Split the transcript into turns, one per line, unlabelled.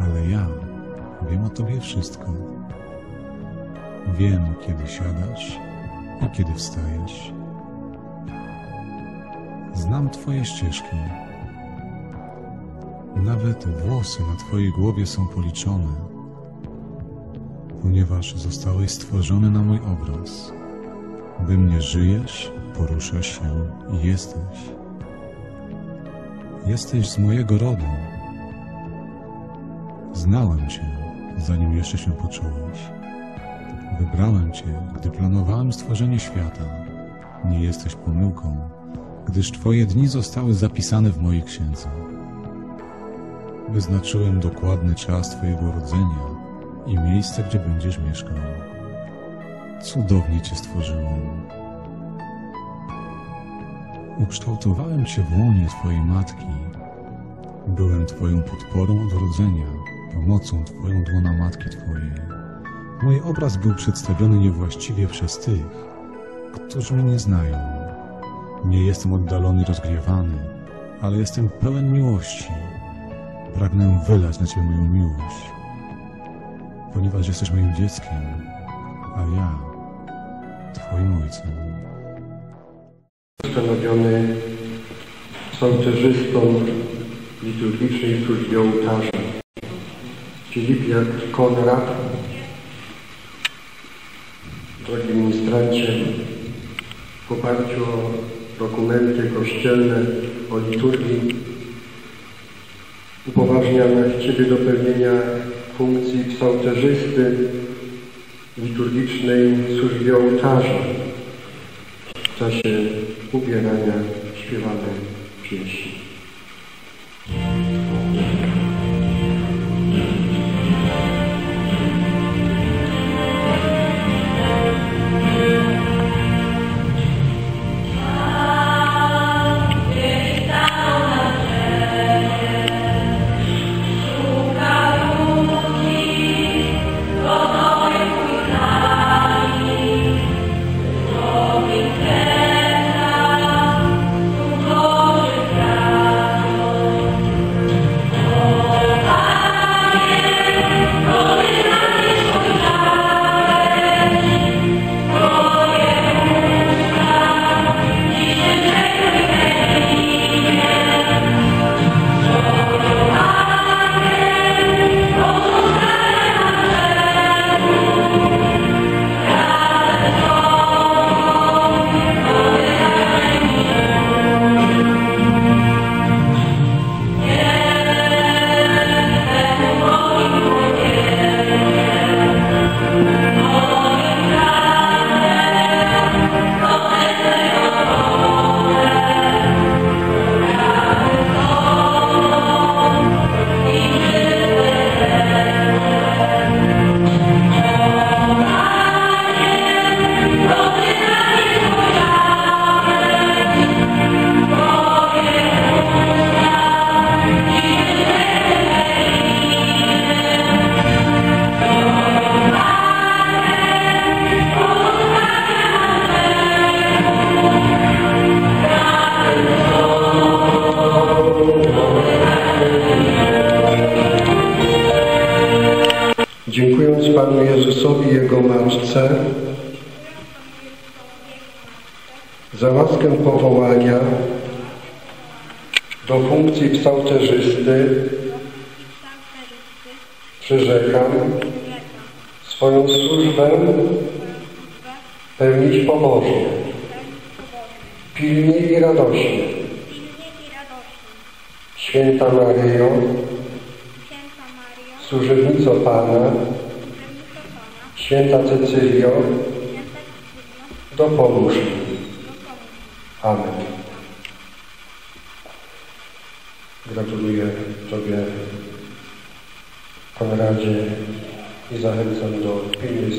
ale ja wiem o Tobie wszystko. Wiem, kiedy siadasz i kiedy wstajesz. Znam Twoje ścieżki. Nawet włosy na Twojej głowie są policzone, ponieważ zostałeś stworzony na mój obraz. We mnie żyjesz, poruszasz się i jesteś. Jesteś z mojego rodu. Znałem Cię, zanim jeszcze się począłeś. Wybrałem Cię, gdy planowałem stworzenie świata. Nie jesteś pomyłką, gdyż Twoje dni zostały zapisane w mojej księdze. Wyznaczyłem dokładny czas Twojego urodzenia i miejsce, gdzie będziesz mieszkał. Cudownie Cię stworzyłem. Ukształtowałem Cię w łonie Twojej matki. Byłem Twoją podporą od pomocą Twoją dłona matki Twojej. Mój obraz był przedstawiony niewłaściwie przez tych, którzy mnie nie znają. Nie jestem oddalony i rozgriewany, ale jestem pełen miłości. Pragnę wylać na Ciebie moją miłość, ponieważ jesteś moim dzieckiem, a ja Twoim ojcem.
ustanowiony sołcerzystą liturgicznej służbie ołtarza. Filipiak Konrad, drogi ministrancie, w oparciu o dokumenty kościelne, o liturgii, upoważniam Ciebie do pełnienia funkcji psalterzysty w liturgicznej służbie ołtarza w czasie ubierania śpiewane pieśni. Dziękując Panu Jezusowi i Jego Matce za łaskę powołania do funkcji psalterzysty przyrzekam swoją służbę pełnić pobożnie, pilnie i radośnie. Święta Maryjo, służebnico Pana, Święta Cecylio, dopomóż mi. Amen. Gratuluję Tobie, Konradzie, i zachęcam do pilnej